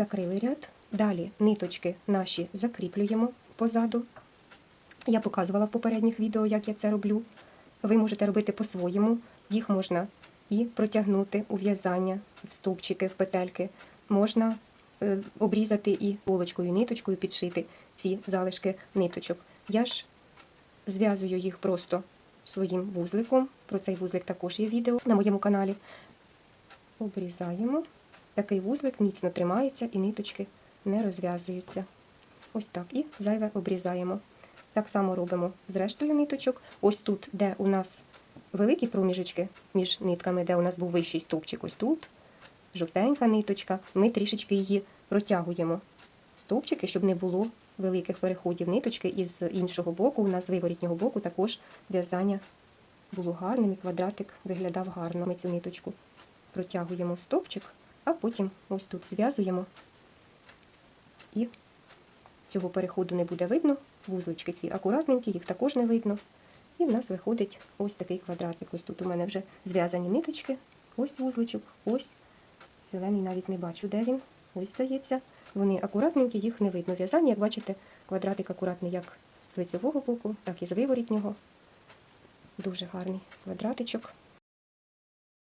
закрили ряд. Далі ниточки наші закріплюємо позаду. Я показувала в попередніх відео, як я це роблю. Ви можете робити по-своєму. Їх можна і протягнути у в'язання, в стовпчики, в петельки. Можна е, обрізати і полочкою, ниточкою підшити ці залишки ниточок. Я ж зв'язую їх просто своїм вузликом. Про цей вузлик також є відео на моєму каналі. Обрізаємо. Такий вузлик міцно тримається і ниточки не розв'язуються. Ось так. І зайве обрізаємо. Так само робимо з рештою ниточок. Ось тут, де у нас великі проміжечки між нитками, де у нас був вищий стовпчик, ось тут, жовтенька ниточка, ми трішечки її протягуємо. Стовпчики, щоб не було великих переходів ниточки, і з іншого боку, у нас з виворітнього боку також в'язання було гарним і квадратик виглядав гарно. Ми цю ниточку протягуємо в стовпчик, а потім ось тут зв'язуємо і цього переходу не буде видно. Вузлички ці акуратненькі, їх також не видно. І в нас виходить ось такий квадратик. Ось тут у мене вже зв'язані ниточки. Ось вузличок, ось. Зелений навіть не бачу, де він. Ось здається. Вони акуратненькі, їх не видно. В'язання, як бачите, квадратик акуратний як з лицевого боку, так і з виворітнього. Дуже гарний квадратичок.